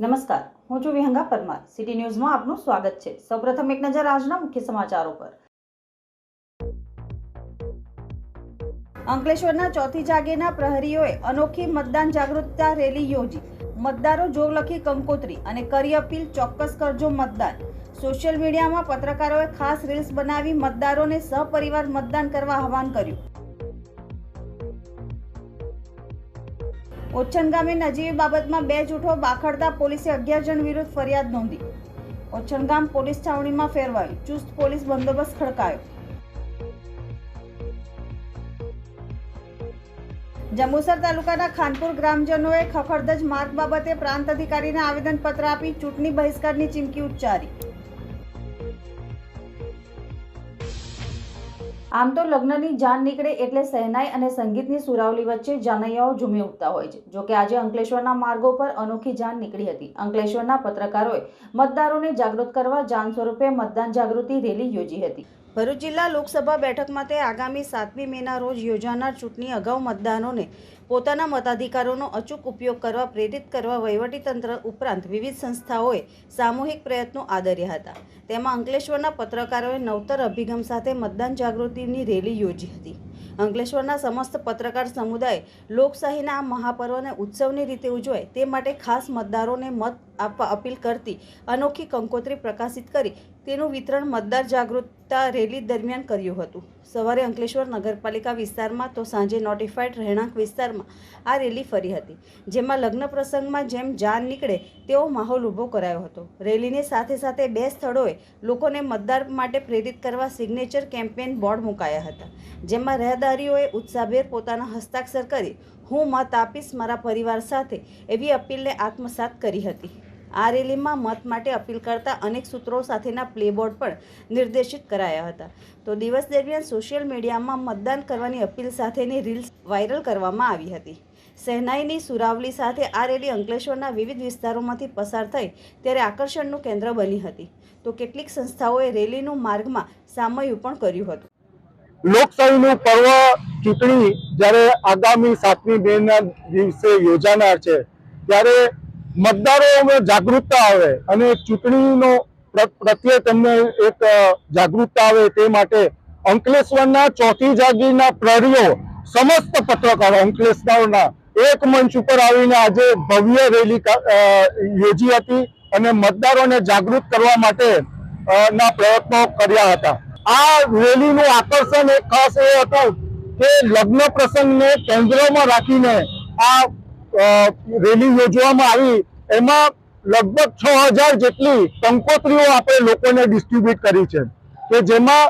નમસ્કાર. હું છું વિહંગા પરમાર. સિટી ન્યૂઝમાં આપનું સ્વાગત છે. સૌપ્રથમ એક નજર આજના મુખ્ય સમાચારો પર. અંકલેશ્વરના ચોથી જાગેના પ્રહરીઓએ અનોખી મતદાન જાગૃતતા રેલી યોજી. મતદારો જોગલખી કંકોત્રી અને કરી અપીલ ચોક્કસ કરજો મતદાન. સોશિયલ મીડિયામાં પત્રકારોએ ખાસ રીલ્સ બનાવી મતદારોને સહપરિવાર મતદાન કરવા આહવાન કર્યું. ઓછન ગામે નજીવી બાબતમાં બે જૂઠો બાખડતા પોલીસે અગિયાર જણ વિરુદ્ધ ફરિયાદ નોંધી. ઓછન ગામ પોલીસ છાવણીમાં ફેરવાયું. ચુસ્ત પોલીસ બંદોબસ્ત ખડકાયો. જંબુસર તાલુકાના ખાનપુર ગ્રામજનોએ ખખડધજ માર્ગ બાબતે પ્રાંત અધિકારીને આવેદનપત્ર આપી ચૂંટણી બહિષ્કારની ચીમકી ઉચ્ચારી. આમ તો લગ્નની જાન નીકળે એટલે સહેનાઈ અને સંગીતની સુરાવલી વચ્ચે જાનૈયાઓ ઝૂમી ઉઠતા હોય છે. જોકે આજે અંકલેશ્વરના માર્ગો પર અનોખી જાન નીકળી હતી. અંકલેશ્વરના પત્રકારોએ મતદારોને જાગૃત કરવા જાન સ્વરૂપે મતદાન જાગૃતિ રેલી યોજી હતી. ભરૂચ જિલ્લા લોકસભા બેઠક માટે આગામી સાતમી મેના રોજ યોજાનાર ચૂંટણી અગાઉ મતદારોને પોતાના મતાધિકારોનો અચૂક ઉપયોગ કરવા, પ્રેરિત કરવા વહીવટીતંત્ર ઉપરાંત વિવિધ સંસ્થાઓએ સામૂહિક પ્રયત્નો આદર્યા હતા. તેમાં અંકલેશ્વરના પત્રકારોએ નવતર અભિગમ સાથે મતદાન જાગૃતિની રેલી યોજી હતી. અંકલેશ્વરના સમસ્ત પત્રકાર સમુદાય લોકશાહીના આ મહાપર્વને ઉત્સવની રીતે ઉજવાય તે માટે ખાસ મતદારોને મત આપવા અપીલ કરતી અનોખી કંકોત્રી પ્રકાશિત કરી તેનું વિતરણ મતદાર જાગૃતતા રેલી દરમિયાન કર્યું હતું. સવારે અંકલેશ્વર નગરપાલિકા વિસ્તારમાં તો સાંજે નોટિફાઈડ રહેણાંક વિસ્તારમાં આ રેલી ફરી હતી. જેમાં લગ્ન પ્રસંગમાં જેમ જાન નીકળે તેવો માહોલ ઊભો કરાયો હતો. રેલીની સાથે સાથે બે સ્થળોએ લોકોને મતદાર માટે પ્રેરિત કરવા સિગ્નેચર કેમ્પેન બોર્ડ મુકાયા હતા. જેમાં રહેદારીઓએ ઉત્સાહભેર પોતાના હસ્તાક્ષર કરી, હું મત આપીશ મારા પરિવાર સાથે, એવી અપીલને આત્મસાત કરી હતી. આ રેલીમાં મત માટે અપીલ કરતા અનેક સૂત્રો સાથેના પ્લેબોર્ડ પણ નિર્દેશિત કરાયા હતા. તો દિવસ દરમિયાન સોશિયલ મીડિયામાં મતદાન કરવાની અપીલ સાથેની રીલ્સ વાયરલ કરવામાં આવી હતી. સહેનાઈની સુરાવલી સાથે આ રેલી અંકલેશ્વરના વિવિધ વિસ્તારોમાંથી પસાર થઈ ત્યારે આકર્ષણનું કેન્દ્ર બની હતી. તો કેટલીક સંસ્થાઓએ રેલીનું માર્ગમાં સામયું પણ કર્યું હતું. લોકશાહીનું પર્વ ચૂંટણી જ્યારે આગામી સાતમી મે ના દિવસે યોજાનાર છે, ત્યારે મતદારોમાં જાગૃતતા આવે અને ચૂંટણીનો પ્રત્યે તેમને એક જાગૃતતા આવે તે માટે અંકલેશ્વરના ચોથી જાગીરના પ્રહરીઓ સમસ્ત પત્રકારો અંકલેશ્વરના એક મંચ ઉપર આવીને આજે ભવ્ય રેલી યોજી હતી અને મતદારોને જાગૃત કરવા માટે ના પ્રયત્નો કર્યા હતા. આ રેલીનું આકર્ષણ એક ખાસ એ હતું કે લગ્ન પ્રસંગને કેન્દ્રમાં રાખીને આ રેલી યોજવામાં આવી. એમાં લગભગ છ હજાર જેટલી કંકોત્રીઓ આપણે લોકોને ડિસ્ટ્રીબ્યુટ કરી છે. કે જેમાં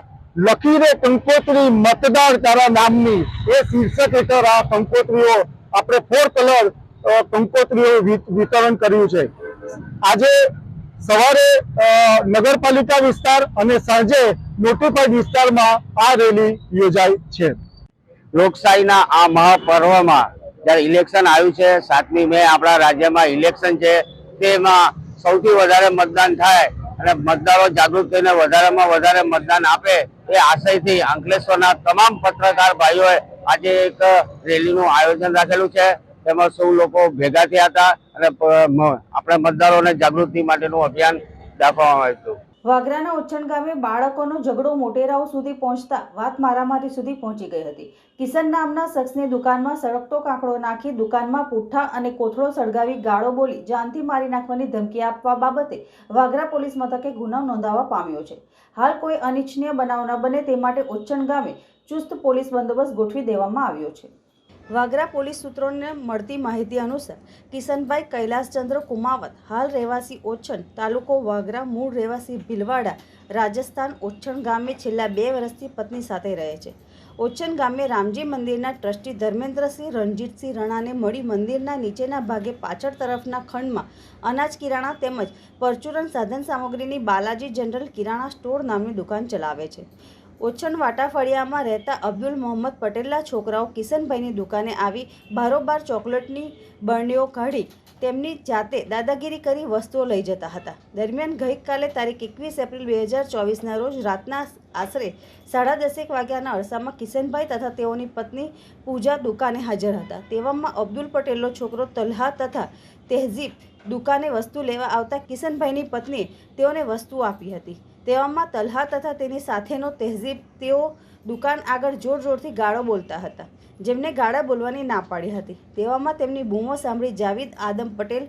લખી રે કંકોત્રી મતદાર તારા નામની એ શીર્ષક હેઠળ આ કંકોત્રીઓ આપણે ફોર કલર કંકોત્રીઓ વિતરણ કર્યું છે. આજે સવારે નગરપાલિકા વિસ્તાર અને સાંજે નોટિફાઈડ વિસ્તારમાં આ રેલી યોજાઈ છે. લોકશાહીના આ મહાપર્વમાં જ્યારે ઇલેક્શન આવ્યું છે, સાતમી મે આપણા રાજ્યમાં ઇલેક્શન છે તેમાં સૌથી વધારે મતદાન થાય અને મતદારો જાગૃત થઈને વધારેમાં વધારે મતદાન આપે એ આશયથી અંકલેશ્વરના તમામ પત્રકાર ભાઈઓએ આજે એક રેલીનું આયોજન રાખેલું છે. તેમાં સૌ લોકો ભેગા થયા હતા અને આપણે મતદારોને જાગૃતિ માટેનું અભિયાન દાખવવામાં આવ્યું હતું. વાગરાના ઉચ્છણ ગામે બાળકોનો ઝઘડો મોટેરાઓ સુધી પહોંચતા વાત મારામારી સુધી પહોંચી ગઈ હતી. કિશન નામના શખ્સને દુકાનમાં સળગતો કાંકડો નાખી દુકાનમાં પુઠ્ઠા અને કોથળો સળગાવી ગાળો બોલી જાનથી મારી નાખવાની ધમકી આપવા બાબતે વાગરા પોલીસ મથકે ગુનો નોંધાવા પામ્યો છે. હાલ કોઈ અનિચ્છનીય બનાવ ન બને તે માટે ઉચ્છણ ગામે ચુસ્ત પોલીસ બંદોબસ્ત ગોઠવી દેવામાં આવ્યો છે. વાગરા પોલીસ સૂત્રોને મળતી માહિતી અનુસાર કિશનભાઈ કૈલાસચંદ્ર કુમાવત, હાલ રહેવાસી ઓછન તાલુકો વાગરા, મૂળ રહેવાસી ભીલવાડા, રાજસ્થાન ઓછણ ગામે છેલ્લા બે વર્ષથી પત્ની સાથે રહે છે. ઓછન ગામે રામજી મંદિરના ટ્રસ્ટી ધર્મેન્દ્રસિંહ, રણજીતસિંહ રણાને મળી મંદિરના નીચેના ભાગે પાછળ તરફના ખંડમાં અનાજ કિરાણા તેમજ પરચુરણ સાધન સામગ્રીની બાલાજી જનરલ કિરાણા સ્ટોર નામની દુકાન ચલાવે છે. ઓછણ વાટાફળિયામાં રહેતા અબ્દુલ મોહમ્મદ પટેલના છોકરાઓ કિશનભાઈની દુકાને આવી બારોબાર ચોકલેટની બરણીઓ કાઢી તેમની જાતે દાદાગીરી કરી વસ્તુઓ લઈ જતા હતા. દરમિયાન ગઈકાલે તારીખ એકવીસ એપ્રિલ બે હજાર ચોવીસના રોજ રાતના આશરે સાડા દસેક વાગ્યાના અરસામાં કિશનભાઈ તથા તેઓની પત્ની પૂજા દુકાને હાજર હતા. તેવામાં અબ્દુલ પટેલનો છોકરો તલ્હા તથા તહેઝીબ દુકાને વસ્તુ લેવા આવતા કિશનભાઈની પત્નીએ તેઓને વસ્તુ આપી હતી. તેવામાં તલહા તથા તેની સાથેનો તહેઝીબ, તેઓ દુકાન આગળ જોર જોરથી ગાળો બોલતા હતા, જેમને ગાળા બોલવાની ના પાડી હતી. તેવામાં તેમની બૂમો સાંભળી જાવિદ આદમ પટેલ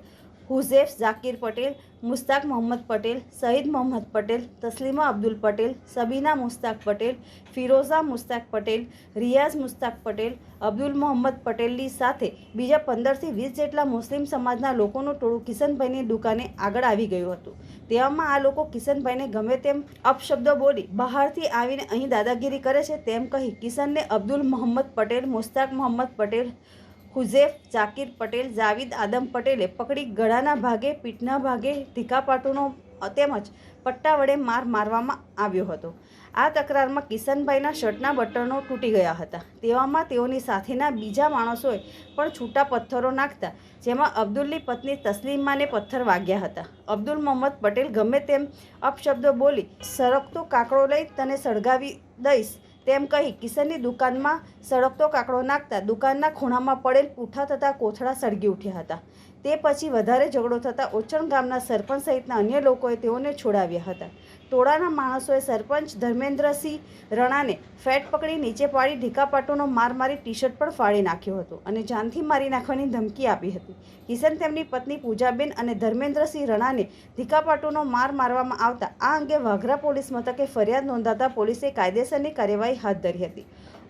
હુઝેફ, ઝાકીર પટેલ, મુસ્તાક મોહમ્મદ પટેલ, સઈદ મોહમ્મદ પટેલ, તસ્લીમા અબ્દુલ પટેલ, સબીના મુસ્તાક પટેલ, ફિરોઝા મુસ્તાક પટેલ, રિયાઝ મુસ્તાક પટેલ, અબ્દુલ મોહમ્મદ પટેલની સાથે બીજા પંદરથી વીસ જેટલા મુસ્લિમ સમાજના લોકોનું ટોળું કિશનભાઈની દુકાને આગળ આવી ગયું હતું. તેવામાં આ લોકો કિશનભાઈને ગમે તેમ અપશબ્દો બોલી બહારથી આવીને અહીં દાદાગીરી કરે છે તેમ કહી કિશનને અબ્દુલ મોહમ્મદ પટેલ, મુસ્તાક મોહમ્મદ પટેલ હુઝેફ, જાકીર પટેલ, જાવીદ આદમ પટેલે પકડી ગળાના ભાગે, પીઠના ભાગે ઢીકાપાટુનો તેમજ પટ્ટા વડે માર મારવામાં આવ્યો હતો. આ તકરારમાં કિશનભાઈના શર્ટના બટનો તૂટી ગયા હતા. તેવામાં તેઓની સાથેના બીજા માણસોએ પણ છૂટા પથ્થરો નાખતા, જેમાં અબ્દુલની પત્ની તસ્લીમાને પથ્થર વાગ્યા હતા. અબ્દુલ મોહમ્મદ પટેલ ગમે તેમ અપશબ્દો બોલી, સરકતો કાકડો લઈ તને સળગાવી દઈશ. તેમ કહી કિશનની દુકાનમાં સળગતો કાકડો નાખતા દુકાનના ખૂણામાં પડેલ પૂઠા તથા કોથળા સળગી ઉઠ્યા હતા. તે પછી વધારે ઝઘડો થતાં ઓચણ ગામના સરપંચ સહિતના અન્ય લોકોએ તેઓને છોડાવ્યા હતા. ટોળાના માણસોએ સરપંચ ધર્મેન્દ્રસિંહ રણાને ફેટ પકડી નીચે પાડી ઢીકાપાટોનો માર મારી ટી શર્ટ પણ ફાડી નાખ્યો હતો અને જાનથી મારી નાખવાની ધમકી આપી હતી. કિશન તેમની પત્ની પૂજાબેન અને ધર્મેન્દ્રસિંહ રણાને ઢીકાપાટોનો માર મારવામાં આવતા આ અંગે વાઘરા પોલીસ મથકે ફરિયાદ નોંધાતા પોલીસે કાયદેસરની કાર્યવાહી હાથ ધરી હતી.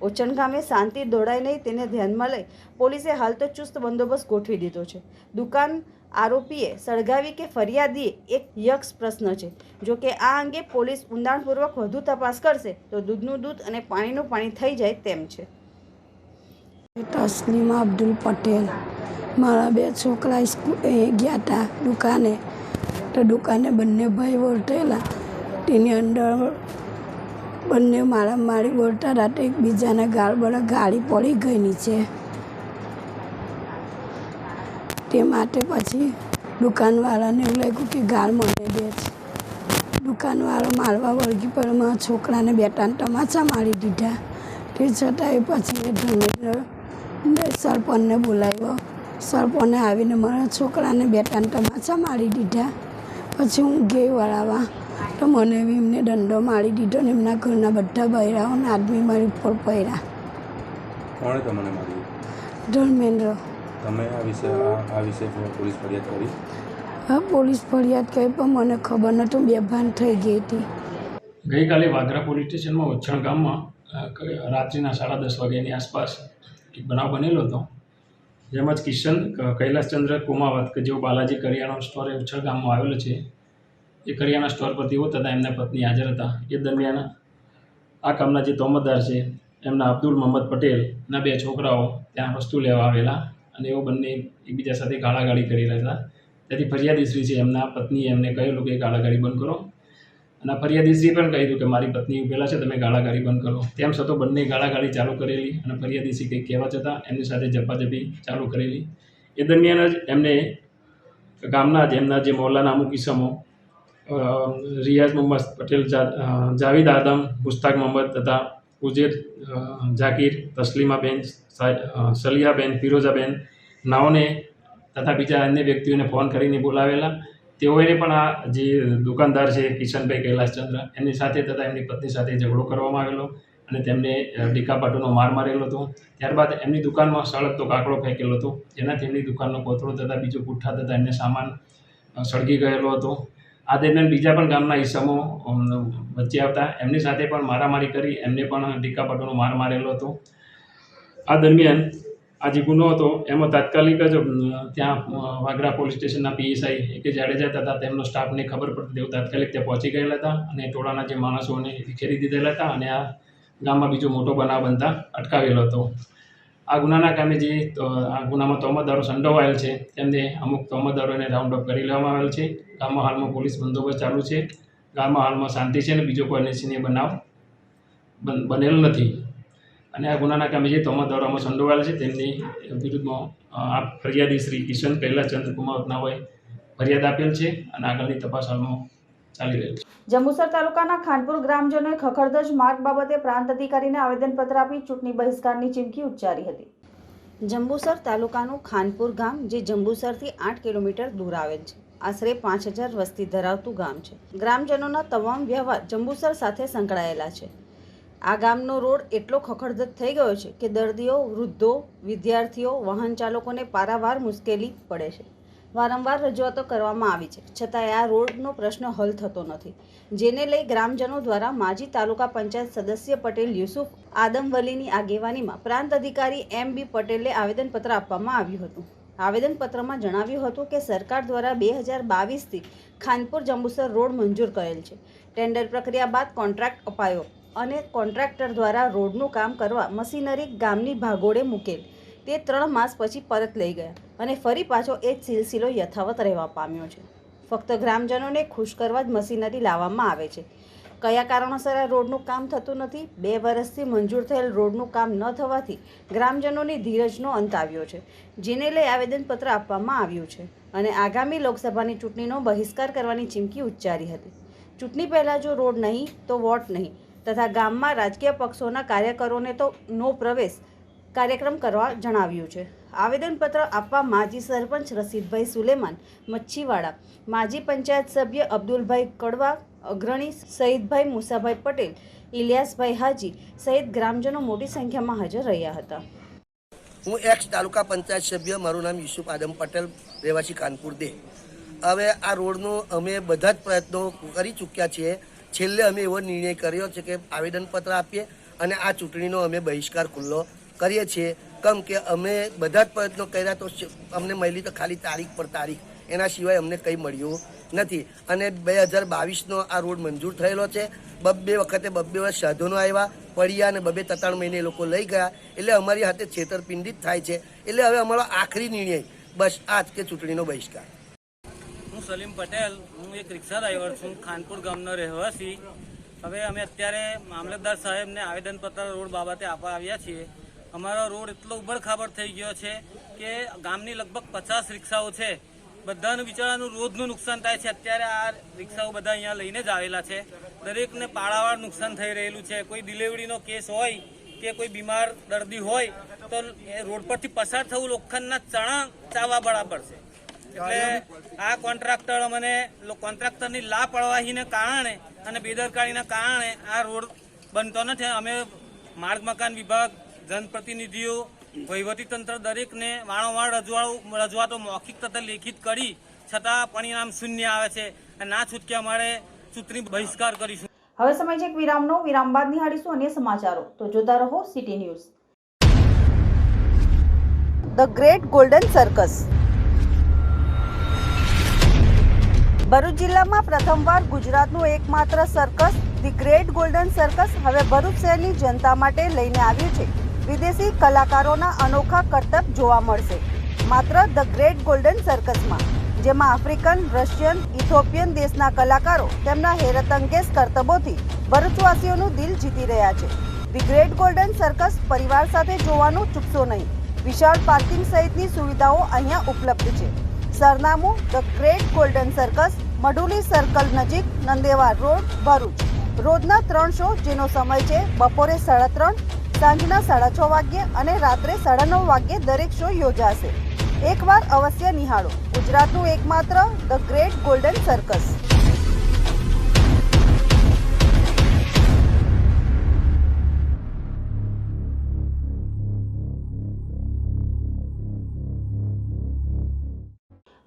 ઓચણ ગામે શાંતિ દોડાય નહીં તેને ધ્યાનમાં લઈ પોલીસે હાલ તો ચુસ્ત બંદોબસ્ત ગોઠવી દીધો છે. દુકાન આરોપીએ સળગાવી કે ફરિયાદીએ એક યક્ષ પ્રશ્ન છે. જો કે આ અંગે પોલીસ ઊંડાણપૂર્વક વધુ તપાસ કરશે, તો દૂધનું દૂધ અને પાણીનું પાણી થઈ જાય તેમ છે. તસ્લીમા અબ્દુલ પટેલ. મારા બે છોકરા સ્કૂલ ગયા હતા દુકાને. તો દુકાને બંને ભાઈ વર્તેલા તેની અંદર બંને મારા મારી બોલતા હતા એકબીજાના ગાળ બળા ગાડી પડી ગઈ નીચે તે માટે પછી દુકાનવાળાને એવું લાગ્યું કે ગાળ મને દે છે. દુકાનવાળો મારવા વળગી પર મારા છોકરાને બે ત્રણ તમાચા મારી દીધા. તે છતાંય પછી એ ધર્મેન્દ્ર સરપંચને બોલાવ્યો. સરપંચને આવીને મારા છોકરાને બે ત્રણ તમાચા મારી દીધા. પછી હું ગઈ વળાવા તો મને બી એમને દંડો મારી દીધો ને એમના ઘરના બધા બૈરાઓને આદમી મારી ઉપર માર્યું? ધર્મેન્દ્ર. તમે આ વિશે આ આ વિશે પોલીસ ફરિયાદ કરી? હા પોલીસ ફરિયાદ કરી પણ મને ખબર નહોતું બેભાન થઈ ગઈ હતી. ગઈકાલે વાગરા પોલીસ સ્ટેશનમાં ઉચ્છણ ગામમાં રાત્રિના સાડા દસ વાગ્યાની આસપાસ એક બનાવ બનેલો હતો. જેમાં જ કિશન કૈલાસચંદ્ર કુમાવત કે જેઓ બાલાજી કરિયાણો સ્ટોર એ ઉચ્છણ ગામમાં આવેલો છે. એ કરિયાણા સ્ટોર પર તેઓ તથા એમના પત્ની હાજર હતા. એ દરમિયાન આ કામના જે તોમતદાર છે એમના અબ્દુલ મોહમ્મદ પટેલના બે છોકરાઓ ત્યાં વસ્તુ લેવા આવેલા. અને એઓ બંને એકબીજા સાથે ગાળાગાળી કરી રહ્યા હતા તેથી ફરિયાદીશ્રી છે, એમના પત્નીએ એમને કહેલું કે ગાળાગાળી બંધ કરો. અને ફરિયાદીશ્રીએ પણ કહ્યું કે મારી પત્ની ઉભેલા છે, તમે ગાળાગાળી બંધ કરો. તેમ છતાં બંને ગાળાગાળી ચાલુ કરેલી અને ફરિયાદીશ્રી કંઈક કહેવા છતાં એમની સાથે ઝપાઝપી ચાલુ કરેલી. એ દરમિયાન જ એમને ગામના જ એમના જે મોલાના અમુક ઇસમો રિયાઝ મોહમ્મદ પટેલ જાવેદ આદમ મુસ્તાક મોહમ્મદ તથા ઉજેર જાકીર, તસ્લીમાબેન સલિયાબેન, ફિરોઝાબેન, નાઓને તથા બીજા અન્ય વ્યક્તિઓને ફોન કરીને બોલાવેલા. તેઓએ પણ આ જે દુકાનદાર છે, કિશનભાઈ કૈલાસચંદ્ર એમની સાથે તથા એમની પત્ની સાથે ઝઘડો કરવામાં આવેલો અને તેમને ડીકાપાટોનો માર મારેલો હતો. ત્યારબાદ એમની દુકાનમાં સળગતો કાકડો ફેંકેલો હતો. જેનાથી એમની દુકાનનો કોથળો તથા બીજો પુઠ્ઠા તથા એમને સામાન સળગી ગયેલો હતો. આ દરમિયાન બીજા પણ ગામના ઈસમો વચ્ચે આવતા. એમની સાથે પણ મારામારી કરી, એમને પણ ડીકાપાટોનો માર મારેલો હતો. આ દરમિયાન આ જે ગુનો હતો. એમાં તાત્કાલિક જ ત્યાં વાઘરા પોલીસ સ્ટેશનના પીએસઆઈ કે જાડેજા હતા તેમનો સ્ટાફને ખબર પડતી તેઓ તાત્કાલિક ત્યાં પહોંચી ગયેલા હતા અને ટોળાના જે માણસોને વિખેરી દીધેલા હતા અને આ ગામમાં બીજો મોટો બનાવ બનતા અટકાવેલો હતો. આ ગુનાના કામે જે આ ગુનામાં તોમતદારો સંડોવાયેલ છે, તેમને અમુક તોમતદારોને રાઉન્ડ અપ કરી લેવામાં આવેલ છે. ગામમાં હાલમાં પોલીસ બંદોબસ્ત ચાલુ છે. ગામમાં હાલમાં શાંતિ છે અને બીજો કોઈ અનિચ્છનીય બનાવ બન- બનેલ નથી. અને આ ગુનાના કામે જે તોમતદારોમાં સંડોવાયેલ છે, તેમની વિરુદ્ધમાં આ ફરિયાદી શ્રી કિશન પહેલા ચંદ્રકુમાર નાઓએ ફરિયાદ આપેલ છે અને આગળની તપાસ હાલમાં ચાલી રહી છે. જંબુસર તાલુકાના ખાનપુર ગ્રામજનોએ ખખડધજ માર્ગ બાબતે પ્રાંત અધિકારીને આવેદનપત્ર આપી ચૂંટણી બહિષ્કારની ચીમકી ઉચ્ચારી હતી. જંબુસર તાલુકાનું ખાનપુર ગામ જે જંબુસરથી આઠ કિલોમીટર દૂર આવેલ છે. આશરે પાંચ હજાર વસ્તી ધરાવતું ગામ છે. ગ્રામજનોના તમામ વ્યવહાર જંબુસર સાથે સંકળાયેલા છે. આ ગામનો રોડ એટલો ખખડધજ થઈ ગયો છે કે દર્દીઓ વૃદ્ધો વિદ્યાર્થીઓ વાહન ચાલકોને પારાવાર મુશ્કેલી પડે છે. વારંવાર રજૂઆતો કરવામાં આવી છે. છતાંય આ રોડનો પ્રશ્ન હલ થતો નથી. જેને લઈ ગ્રામજનો દ્વારા માજી તાલુકા પંચાયત સદસ્ય પટેલ યુસુફ આદમવલીની આગેવાનીમાં પ્રાંત અધિકારી એમ બી પટેલે આવેદનપત્ર આપવામાં આવ્યું હતું. આવેદનપત્રમાં જણાવ્યું હતું કે સરકાર દ્વારા બે હજાર બાવીસથી ખાનપુર જંબુસર રોડ મંજૂર કરેલ છે. ટેન્ડર પ્રક્રિયા બાદ કોન્ટ્રાક્ટ અપાયો અને કોન્ટ્રાક્ટર દ્વારા રોડનું કામ કરવા મશીનરી ગામની ભાગોળે મૂકેલ. તે ત્રણ માસ પછી પરત લઈ ગયા. અને ફરી પાછો એ જ સિલસિલો યથાવત રહેવા પામ્યો છે. ફક્ત ગ્રામજનોને ખુશ કરવા જ મશીનરી લાવવામાં આવે છે. કયા કારણોસર આ રોડનું કામ થતું નથી? બે વર્ષથી મંજૂર થયેલ રોડનું કામ ન થવાથી ગ્રામજનોની ધીરજનો અંત આવ્યો છે, જેને લઈ આવેદનપત્ર આપવામાં આવ્યું છે અને આગામી લોકસભાની ચૂંટણીનો બહિષ્કાર કરવાની ચીમકી ઉચ્ચારી હતી. ચૂંટણી પહેલાં જો રોડ નહીં, તો વોટ નહીં, તથા ગામમાં રાજકીય પક્ષોના કાર્યકરોને તો નો પ્રવેશ કાર્યક્રમ કરવા જણાવ્યું છે. આવેદનપત્ર આપવા માજી સરપંચ રસીદભાઈ સુલેમાન, મચ્છીવાડા. માજી પંચાયત સભ્ય અબ્દુલભાઈ કડવા, અગ્રણી સઈદભાઈ મુસાભાઈ પટેલ, ઇલિયાસભાઈ હાજી સહિત ગ્રામજનો મોટી સંખ્યામાં હાજર રહ્યા હતા. હું એક્સ તાલુકા પંચાયત સભ્ય, મારું નામ યુસુફ આદમ પટેલ, રહેવાસી કાનપુર દે. હવે આ રોડનું અમે બધા જ પ્રયત્નો કરી ચૂક્યા છીએ. છેલ્લે અમે એવો નિર્ણય કર્યો છે કે આવેદનપત્ર આપીએ અને આ ચૂંટણીનો અમે બહિષ્કાર ખુલ્લો કરીએ છીએ. કેમ કે અમે બધા જ પ્રયત્નો કર્યા તો અમને મળી તો ખાલી તારીખ પર તારીખ. એના સિવાય અમને કંઈ મળ્યું નથી. અને બે હજાર બાવીસનો આ રોડ મંજૂર થયેલો છે. બબ્બે વખતે બબ્બે વર્ષ સાધનો આવ્યા, પડ્યા અને બબ્બે ત્રણ મહિને એ લોકો લઈ ગયા. એટલે અમારી હાથે છેતરપિંડી જ થાય છે. એટલે હવે અમારો આખરી નિર્ણય બસ આ જ કે ચૂંટણીનો બહિષ્કાર. હું સલીમ પટેલ, હું એક રિક્ષા ડ્રાઈવર છું, ખાનપુર ગામનો રહેવાસી. હવે અમે અત્યારે મામલતદાર સાહેબને આવેદનપત્ર રોડ બાબતે આપવા આવ્યા છીએ. અમારો રોડ એટલો ઉબડખાબડ થઈ ગયો છે કે ગામની લગભગ પચાસ રિક્ષાઓ છે. બધાનું બિચારાનું રોજનું નુકસાન થાય છે. અત્યારે આ રિક્ષાઓ બધા અહીંયા લઈને જ આવેલા છે. દરેકને પાળાવાર નુકસાન થઈ રહેલું છે. કોઈ ડિલિવરીનો કેસ હોય કે કોઈ બીમાર દર્દી હોય, તો એ રોડ પરથી પસાર થવું લોખંડના ચણા ચાવવા બરાબર છે. એટલે આ કોન્ટ્રાક્ટર અમને કોન્ટ્રાક્ટરની લાપરવાહીને કારણે અને બેદરકારીના કારણે આ રોડ બનતો નથી. અમે માર્ગ મકાન વિભાગ જનપ્રતિનિધિઓ વહીવટીતંત્ર દરેકને વારંવાર રજૂઆતો રજૂઆતો મૌખિક તથા લેખિત કરી છતાં પરિણામ શૂન્ય આવે છે અને ના છૂટકે અમારે ચૂંટણી બહિષ્કાર કરીશું. હવે સમય છે એક વિરામનો. વિરામ બાદ નિહાળીશું અન્ય સમાચારો. તો જોતા રહો city news. The great golden circus Bharuch જિલ્લામાં પ્રથમવાર ગુજરાતનું એકમાત્ર circus the great golden circus હવે ભરૂચ શહેરની જનતા માટે લઈને આવ્યું છે. વિદેશી કલાકારોના અનોખા કરતબ જોવા મળશે. માત્ર ધ ગ્રેટ ગોલ્ડન સર્કસમાં, જેમાં આફ્રિકન, રશિયન, ઇથોપિયન દેશના કલાકારો તેમના હેરતંગેસ કરતબોથી ભરૂચવાસીઓનું દિલ જીતી રહ્યા છે. ધી ગ્રેટ ગોલ્ડન સર્કસ પરિવાર સાથે જોવાનું ચૂકશો નહીં. વિશાળ પાર્કિંગ સહિતની સુવિધાઓ અહીંયા ઉપલબ્ધ છે. સરનામું the great golden circus, Maduli circle નજીક નંદેવાર રોડ, ભરૂચ. રોજના ત્રણ શો, જેનો સમય છે બપોરે સાડા ત્રણ સાંજના સાડા છ વાગ્યે અને રાત્રે સાડા નવ વાગ્યે દરેક શો યોજાશે. એકવાર અવશ્ય નિહાળો. ગુજરાતનું એકમાત્ર ધ ગ્રેટ ગોલ્ડન સર્કસ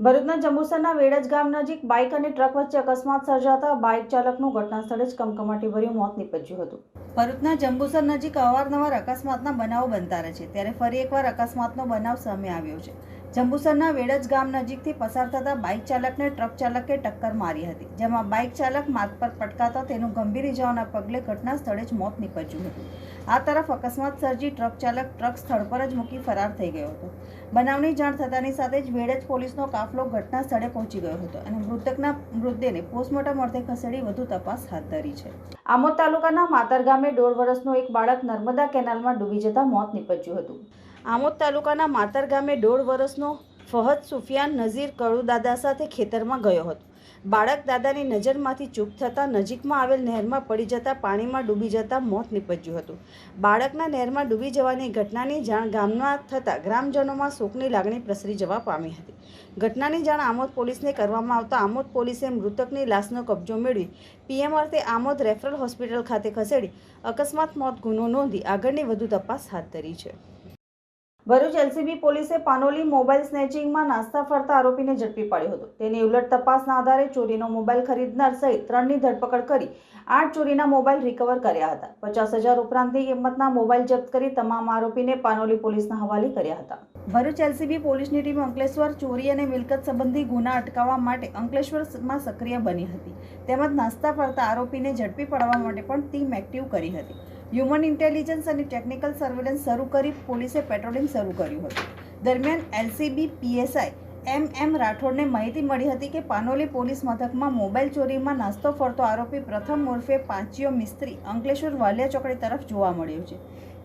ભરૂચના જંબુસરના વેડજ ગામ નજીક બાઇક અને ટ્રક વચ્ચે અકસ્માત સર્જાતા બાઇક ચાલકનું ઘટના સ્થળે જ કમકમાટી ભર્યું મોત નીપજ્યું હતું. ભરૂચના જંબુસર નજીક અવારનવાર અકસ્માતના બનાવો બનતા રહે છે. ત્યારે ફરી એકવાર અકસ્માતનો બનાવ સામે આવ્યો છે. જંબુસરના વેડજ ગામ નજીકથી પસાર થતા બાઇક ચાલકને ટ્રક ચાલકે ટક્કર મારી હતી, જેમાં બાઇક ચાલક માર્ગ પર પટકાતા તેનું ગંભીર ઇજાઓના પગલે ઘટના સ્થળે જ મોત નીપજ્યું હતું. આ તરફ અકસ્માત સર્જી ટ્રક ચાલક ટ્રક સ્થળ પર જ મૂકી ફરાર થઈ ગયો હતો. બનાવની જાણ થતાની સાથે જ વેડજ પોલીસનો કાફલો ઘટના સ્થળે પહોંચી ગયો હતો અને મૃતકના મૃતદેહને પોસ્ટમોર્ટમ અર્થે ખસેડી વધુ તપાસ હાથ ધરી છે. આમોદ તાલુકાના માતર ગામે દોઢ વર્ષનો એક બાળક નર્મદા કેનાલમાં ડૂબી જતા મોત નીપજ્યું હતું. આમોદ તાલુકાના માતર ગામે દોઢ વર્ષનો ફહદ સુફિયાન નઝીર કળુ દાદા સાથે ખેતરમાં ગયો હતો. બાળક દાદાની નજરમાંથી ચૂક થતાં નજીકમાં આવેલ નહેરમાં પડી જતાં પાણીમાં ડૂબી જતાં મોત નીપજ્યું હતું. બાળકના નહેરમાં ડૂબી જવાની ઘટનાની જાણ ગામમાં થતાં ગ્રામજનોમાં શોકની લાગણી પ્રસરી જવા પામી હતી. ઘટનાની જાણ આમોદ પોલીસને કરવામાં આવતા આમોદ પોલીસે મૃતકની લાશનો કબજો મેળવી પીએમ અર્થે આમોદ રેફરલ હોસ્પિટલ ખાતે ખસેડી અકસ્માત મોત ગુનો નોંધી આગળની વધુ તપાસ હાથ ધરી છે. ભરૂચ એલસીબી પોલીસે પાનોલી મોબાઈલ સ્નેચિંગમાં નાસ્તા ફરતા આરોપીને ઝડપી પાડ્યો હતો. તેની ઉલટ તપાસના આધારે ચોરીનો મોબાઈલ ખરીદનાર સહિત ત્રણની ધરપકડ કરી આઠ ચોરીના મોબાઈલ રિકવર કર્યા હતા. પચાસ હજાર ઉપરાંતની કિંમતના મોબાઈલ જપ્ત કરી તમામ આરોપીને પાનોલી પોલીસના હવાલે કર્યા હતા. ભરૂચ એલસીબી પોલીસની ટીમ અંકલેશ્વર ચોરી અને મિલકત સંબંધી ગુના અટકાવવા માટે અંકલેશ્વરમાં સક્રિય બની હતી. તેમજ નાસ્તા ફરતા આરોપીને ઝડપી પાડવા માટે પણ ટીમ એક્ટિવ કરી હતી. હ્યુમન ઇન્ટેલિજન્સ અને ટેકનિકલ સર્વેલન્સ શરૂ કરી પોલીસે પેટ્રોલિંગ શરૂ કર્યું હતું. દરમિયાન એલસીબી પીએસઆઈ એમ એમ રાઠોડને માહિતી મળી હતી કે પાનોલી પોલીસ મથકમાં મોબાઈલ ચોરીમાં નાસ્તો ફરતો આરોપી પ્રથમ ઉર્ફે પાંચીઓ મિસ્ત્રી અંકલેશ્વર વાલિયા ચોકડી તરફ જોવા મળ્યો છે.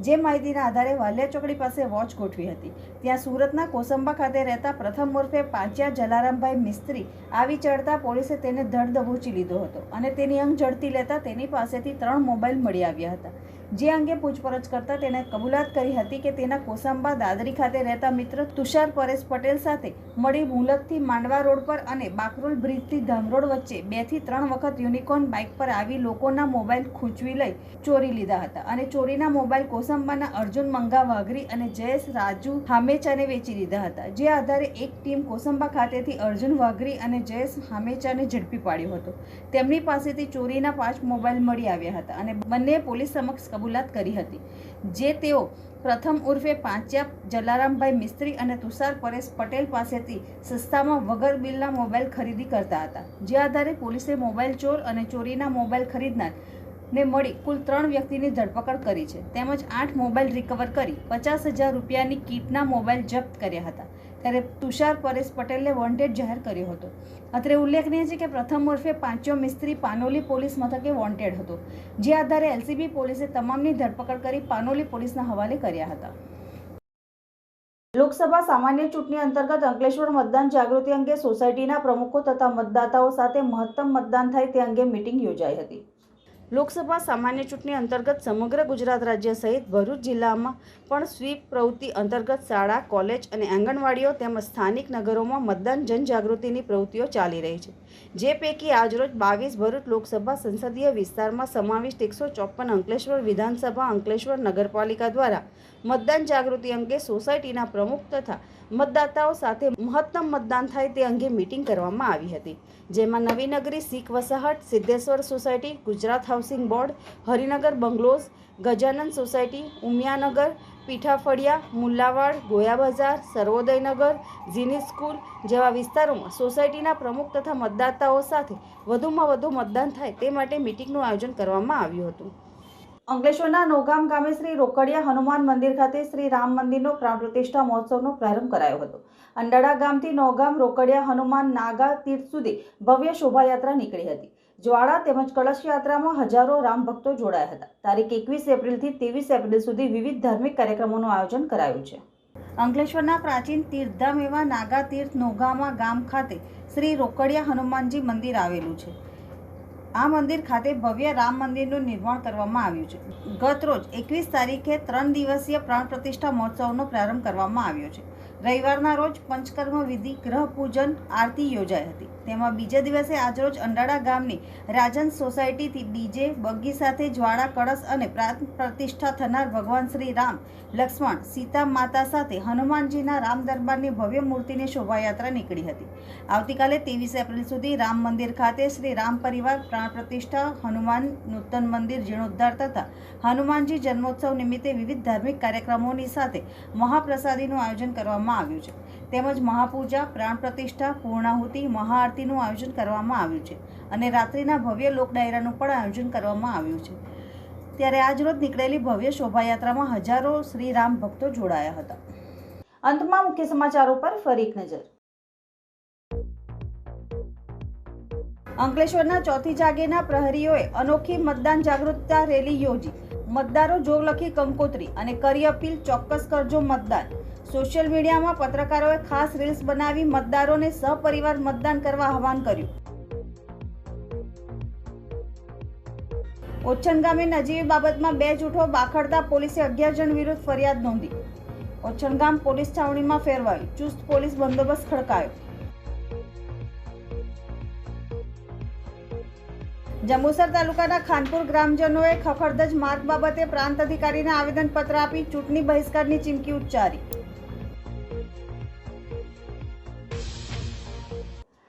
જે માહિતીના આધારે વાલિયા ચોકડી પાસે વોચ ગોઠવી હતી. ત્યાં સુરતના કોસંબા ખાતે રહેતા પ્રથમ ઉર્ફે પાંચિયા જલારામભાઈ મિસ્ત્રી આવી ચડતા પોલીસે તેને ધડ દબોચી લીધો હતો અને તેની અંગ ઝડપી લેતા તેની પાસેથી ત્રણ મોબાઈલ મળી આવ્યા હતા. જે અંગે પૂછપરછ કરતા તેણે કબૂલાત કરી હતી કે તેના કોસંબા દાદરી ખાતે રહેતા મિત્ર તુષાર પરેશ પટેલ સાથે મળી મુલકથી માંડવા રોડ પર અને બાકરોલ બ્રિજથી ધામરોડ વચ્ચે બેથી ત્રણ વખત યુનિકોર્ન બાઇક પર આવી લોકોના મોબાઈલ ખૂંચવી લઈ ચોરી લીધા હતા અને ચોરીના મોબાઈલ કોસંબાના અર્જુન મંગા વાઘરી અને જયેશ રાજુ હામેચાને વેચી દીધા હતા. જે આધારે એક ટીમ કોસંબા ખાતેથી અર્જુન વાઘરી અને જયેશ હામેચાને ઝડપી પાડ્યો હતો. તેમની પાસેથી ચોરીના પાંચ મોબાઈલ મળી આવ્યા હતા અને બંને પોલીસ સમક્ષ કબૂલાત કરી હતી, જે તેઓ પ્રથમ ઉર્ફે પાંચ્યા જલારામભાઈ મિસ્ત્રી અને તુષાર પરેશ પટેલ પાસેથી સસ્તામાં વગર બિલના મોબાઈલ ખરીદી કરતા હતા. જે આધારે પોલીસે મોબાઈલ ચોર અને ચોરીના મોબાઈલ ખરીદનાર ને મળી કુલ ત્રણ વ્યક્તિની ધરપકડ કરી છે. તેમજ આઠ મોબાઈલ રિકવર કરી પચાસ હજાર રૂપિયાની કીટના મોબાઈલ જપ્ત કર્યા હતા. ત્યારે તુષાર પરેશ પટેલને વોન્ટેડ જાહેર કર્યો હતો. અત્રે ઉલ્લેખનીય છે કે પ્રથમ ઉર્ફે પાંચો મિસ્ત્રી પાનોલી પોલીસ મથકે વોન્ટેડ હતો, જે આધારે એલસીબી પોલીસે તમામની ધરપકડ કરી પાનોલી પોલીસના હવાલે કર્યા હતા. લોકસભા સામાન્ય ચૂંટણી અંતર્ગત અંકલેશ્વર મતદાન જાગૃતિ અંગે સોસાયટીના પ્રમુખો તથા મતદાતાઓ સાથે મહત્તમ મતદાન થાય તે અંગે મિટિંગ યોજાઈ હતી. લોકસભા સામાન્ય ચૂંટણી અંતર્ગત સમગ્ર ગુજરાત રાજ્ય સહિત ભરૂચ જિલ્લામાં પણ સ્વીપ પ્રવૃત્તિ અંતર્ગત શાળા, કોલેજ અને આંગણવાડીઓ તેમજ સ્થાનિક નગરોમાં મતદાન જનજાગૃતિની પ્રવૃત્તિઓ ચાલી રહી છે. જે પૈકી આજરોજ બાવીસ ભરૂચ લોકસભા સંસદીય વિસ્તારમાં સમાવિષ્ટ એકસો ચોપન અંકલેશ્વર વિધાનસભા, અંકલેશ્વર નગરપાલિકા દ્વારા મતદાન જાગૃતિ અંગે સોસાયટીના પ્રમુખ તથા મતદાતાઓ સાથે મહત્તમ મતદાન થાય તે અંગે મિટિંગ કરવામાં આવી હતી. જેમાં Navinagari Sikh વસાહટ Siddheshwar society, Gujarat housing board, Harinagar bungalows, Gajanand society, Umiyanagar, Pithafaliya, Mullawad Goya બજાર સર્વોદયનગર ઝીની સ્કૂલ જેવા વિસ્તારોમાં સોસાયટીના પ્રમુખ તથા મતદાતાઓ સાથે વધુમાં વધુ મતદાન થાય તે માટે મિટિંગનું આયોજન કરવામાં આવ્યું હતું. અંકલેશ્વરના નોગામ ગામે શ્રી રોકડિયા હનુમાન મંદિર ખાતે શ્રી રામ મંદિરનો પ્રાણ પ્રતિષ્ઠા મહોત્સવનો પ્રારંભ કરાયો હતો. અંડાળા ગામથી નોગામ, રોકડિયા, હનુમાન, નાગા તીર્થ સુધી ભવ્ય શોભાયાત્રા નીકળી હતી. જ્વાળા તેમજ કળશ યાત્રામાં હજારો રામ ભક્તો જોડાયા હતા. તારીખ એકવીસ એપ્રિલથી ત્રેવીસ એપ્રિલ સુધી વિવિધ ધાર્મિક કાર્યક્રમોનું આયોજન કરાયું છે. અંકલેશ્વરના પ્રાચીન તીર્થધામ એવા નાગા તીર્થ નોગામા ગામ ખાતે શ્રી રોકડિયા હનુમાનજી મંદિર આવેલું છે. આ મંદિર ખાતે ભવ્ય રામ મંદિરનું નિર્માણ કરવામાં આવ્યું છે. ગત રોજ એકવીસ તારીખે ત્રણ દિવસીય પ્રાણ પ્રતિષ્ઠા મહોત્સવનો પ્રારંભ કરવામાં આવ્યો છે. રવિવારના રોજ પંચકર્મ વિધિ, ગ્રહ પૂજન, આરતી યોજાઈ હતી. તેમાં બીજા દિવસે આજરોજ અંડાળા ગામની રાજન સોસાયટીથી ડીજે, બગ્ગી સાથે જ્વાળા, કળશ અને પ્રતિષ્ઠા થનાર ભગવાન શ્રી રામ, લક્ષ્મણ, સીતા માતા સાથે હનુમાનજીના રામ દરબારની ભવ્ય મૂર્તિની શોભાયાત્રા નીકળી હતી. આવતીકાલે ત્રેવીસ એપ્રિલ સુધી રામ મંદિર ખાતે શ્રી રામ પરિવાર, પ્રાણ પ્રતિષ્ઠા, હનુમાન નૂતન મંદિર, જીર્ણોદ્ધાર તથા હનુમાનજી જન્મોત્સવ નિમિત્તે વિવિધ ધાર્મિક કાર્યક્રમોની સાથે મહાપ્રસાદીનું આયોજન કરવામાં આવ્યું છે. તેમજ મહાપૂજા, પ્રાણ પ્રતિષ્ઠા, પૂર્ણાહુતિ, મહાઆરતીનું આયોજન કરવામાં આવ્યું છે અને રાત્રિના ભવ્ય લોક પણ આયોજન કરવામાં આવ્યું છે. ત્યારે આજરોજ નીકળેલી ભવ્ય શોભાયાત્રામાં હજારો શ્રી ભક્તો જોડાયા હતા. અંતમાં મુખ્ય સમાચારો પર ફરી એક નજર. અંકલેશ્વરના ચોથી જાગેના પ્રહરીઓએ અનોખી મતદાન જાગૃતતા રેલી યોજી. મતદારો જોગ લખી કંકોત્રી અને કરી અપીલ ચોક્કસ કરજો મતદાન. સોશિયલ મીડિયામાં પત્રકારોએ ખાસ રીલ્સ બનાવી મતદારોને સહપરિવાર મતદાન કરવા આહવાન કર્યું. ઓછન ગામે નજીવી બાબતમાં બે જૂઠો બાખડતા પોલીસે અગિયાર જણ વિરુદ્ધ ફરિયાદ નોંધી. ઓછન ગામ પોલીસ છાવણીમાં ફેરવાયું. ચુસ્ત પોલીસ બંદોબસ્ત ખડકાયો. જંબુસર તાલુકાના ખાનપુર ગ્રામજનોએ ખખડધજ માર્ગ બાબતે પ્રાંત અધિકારીને આવેદનપત્ર આપી ચૂંટણી બહિષ્કારની ચીમકી ઉચ્ચારી.